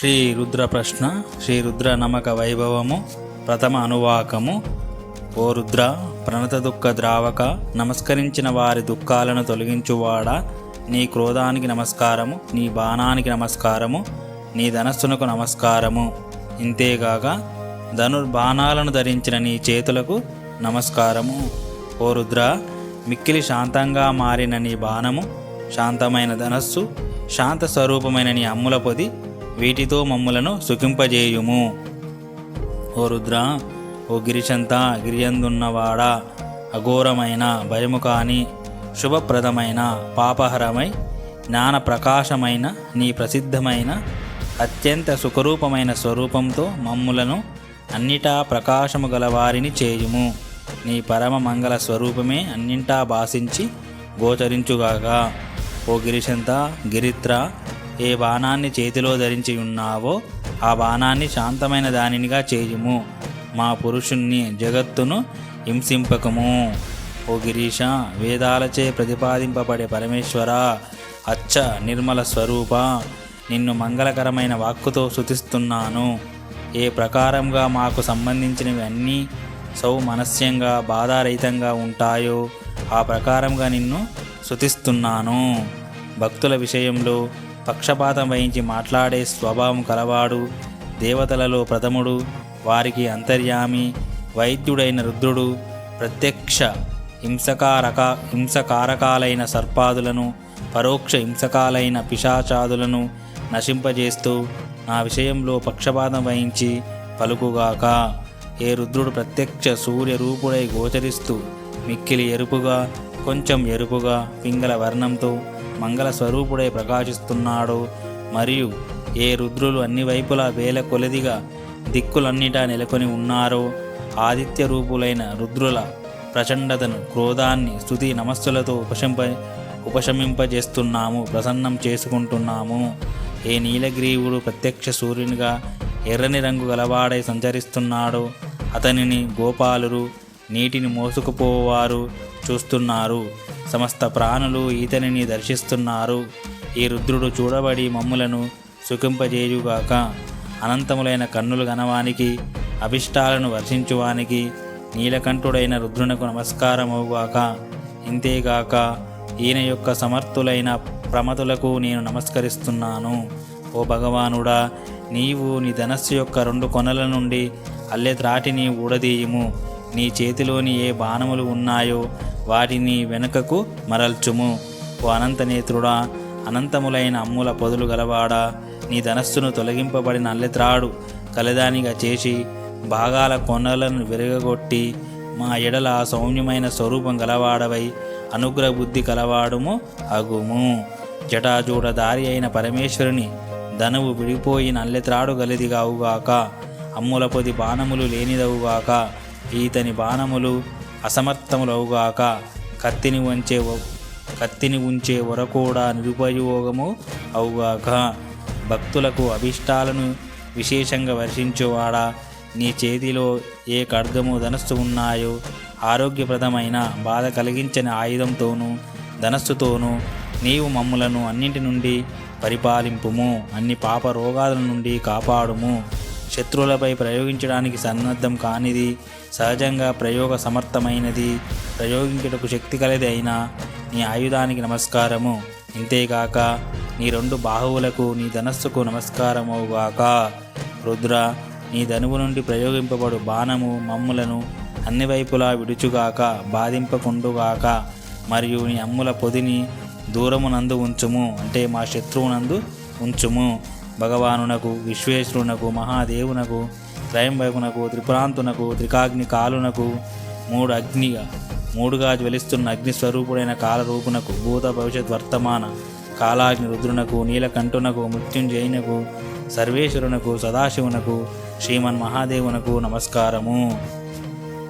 శ్రీ రుద్ర ప్రశ్న శ్రీ రుద్ర నమక వైభవము ప్రథమ అనువాకము. ఓ రుద్ర ప్రణత దుఃఖ ద్రావక నమస్కరించిన వారి దుఃఖాలను తొలగించువాడా? నీ క్రోధానికి నమస్కారము నీ బాణానికి నమస్కారము నీ ధనస్సునకు నమస్కారము. ఇంతేగాక ధనుర్బాణాలను ధరించిన నీ చేతులకు నమస్కారము. ఓ రుద్ర మిక్కిలి శాంతంగా మారిన నీ బాణము శాంతమైన ధనస్సు శాంత స్వరూపమైన నీ అమ్ముల పొది వీటితో మమ్ములను సుఖింపజేయుము. ఓ రుద్ర ఓ గిరిశంత గిరియందున్నవాడా అఘోరమైన భయము కాని శుభప్రదమైన పాపహరమై జ్ఞాన ప్రకాశమైన నీ ప్రసిద్ధమైన అత్యంత సుఖరూపమైన స్వరూపంతో మమ్ములను అన్నిటా ప్రకాశము గలవారిని చేయుము. నీ పరమ మంగళ స్వరూపమే అన్నింటా భాషించి గోచరించుగాక. ఓ గిరిశంత గిరిత్ర ఏ బాణాన్ని చేతిలో ధరించి ఉన్నావో ఆ బాణాన్ని శాంతమైన దానినిగా చేయుము. మా పురుషుణ్ణి జగత్తును హింసింపకము. ఓ గిరీష వేదాలచే ప్రతిపాదింపబడే పరమేశ్వర అచ్చ నిర్మల స్వరూప నిన్ను మంగళకరమైన వాక్కుతో శుతిస్తున్నాను ఏ ప్రకారంగా మాకు సంబంధించినవి అన్నీ సౌమనస్యంగా బాధారహితంగా ఉంటాయో ఆ ప్రకారంగా నిన్ను శుతిస్తున్నాను భక్తుల విషయంలో పక్షపాతం వహించి మాట్లాడే స్వభావం కలవాడు దేవతలలో ప్రథముడు వారికి అంతర్యామి వైద్యుడైన రుద్రుడు ప్రత్యక్ష హింసకారక హింసకారకాలైన సర్పాదులను పరోక్ష హింసకాలైన పిశాచాదులను నశింపజేస్తూ నా విషయంలో పక్షపాతం వహించి పలుకుగాక. ఏ రుద్రుడు ప్రత్యక్ష సూర్య రూపుడై గోచరిస్తూ మిక్కిలి ఎరుపుగా కొంచెం ఎరుపుగా పింగళ వర్ణంతో మంగళ స్వరూపుడై ప్రకాశిస్తున్నాడో. మరియు ఏ రుద్రులు అన్ని వైపులా వేల కొలదిగా దిక్కులన్నిటా నెలకొని ఉన్నారో. ఆదిత్య రూపులైన రుద్రుల ప్రచండతను క్రోధాన్ని స్థుతి నమస్సులతో ఉపశంప ఉపశమింపజేస్తున్నాము ప్రసన్నం చేసుకుంటున్నాము. ఏ నీలగ్రీవుడు ప్రత్యక్ష సూర్యునిగా ఎర్రని రంగు గలవాడై సంచరిస్తున్నాడో. అతనిని గోపాలురు నీటిని మోసుకుపోవారు చూస్తున్నారు. సమస్త ప్రాణులు ఈతనిని దర్శిస్తున్నారు. ఈ రుద్రుడు చూడబడి మమ్ములను సుఖింపజేయుగాక. అనంతములైన కన్నులు గనవానికి అభిష్టాలను వర్షించువానికి నీలకంఠుడైన రుద్రునకు నమస్కారమవుగాక. ఇంతేగాక ఈయన యొక్క సమర్థులైన ప్రమతులకు నేను నమస్కరిస్తున్నాను. ఓ భగవానుడా నీవు నీ ధనస్సు యొక్క రెండు కొనల నుండి అల్లె త్రాటిని ఊడదీయము. నీ చేతిలోని ఏ బాణములు ఉన్నాయో వాటిని వెనుకకు మరల్చుము. ఓ అనంతనేత్రుడా అనంతములైన అమ్ముల పొదులు గలవాడా నీ ధనస్సును తొలగింపబడిన అల్లెత్రాడు కలదానిగా చేసి భాగాల కొనలను విరగగొట్టి మా ఎడల సౌమ్యమైన స్వరూపం గలవాడవై అనుగ్రహ బుద్ధి కలవాడుము అగుము. జటాజూడ దారి అయిన పరమేశ్వరుని ధనువు విడిపోయి నల్లెత్రాడు గలిదిగావుగాక అమ్ముల పొది బాణములు లేనిదవుగాక ఈతని బాణములు అసమర్థములవుగాక. కత్తిని వంచే కత్తిని ఉంచే వరకూడా నిరుపయోగము అవుగాక. భక్తులకు అభిష్టాలను విశేషంగా వర్షించువాడా. నీ చేతిలో ఏ ఖడ్గము ధనస్సు ఉన్నాయో ఆరోగ్యప్రదమైన బాధ కలిగించని ఆయుధంతోనూ ధనస్సుతోనూ నీవు మమ్ములను అన్నింటి నుండి పరిపాలింపుము. అన్ని పాప రోగాల నుండి కాపాడుము. శత్రువులపై ప్రయోగించడానికి సన్నద్ధం కానిది సహజంగా ప్రయోగ సమర్థమైనది ప్రయోగించుటకు శక్తి కలది అయినా నీ ఆయుధానికి నమస్కారము. ఇంతేగాక నీ రెండు బాహువులకు నీ ధనస్సుకు నమస్కారమవుగాక. రుద్ర నీ ధనువు నుండి ప్రయోగింపబడు బాణము మమ్ములను అన్ని వైపులా విడుచుగాక బాధింపకుండుగాక మరియు నీ అమ్ముల పొదిని దూరమునందు ఉంచుము అంటే మా శత్రువునందు ఉంచుము. భగవానునకు విశ్వేశ్వరునకు మహాదేవునకు త్రయంబకునకు త్రిపురాంతునకు త్రికాగ్ని కాలునకు మూడు అగ్నిగా మూడుగా జ్వలిస్తున్న అగ్ని స్వరూపుడైన కాలరూపునకు భూత భవిష్యత్ వర్తమాన కాలాగ్ని రుద్రునకు నీలకంఠునకు మృత్యుంజయునకు సర్వేశ్వరునకు సదాశివునకు శ్రీమన్ మహాదేవునకు నమస్కారము.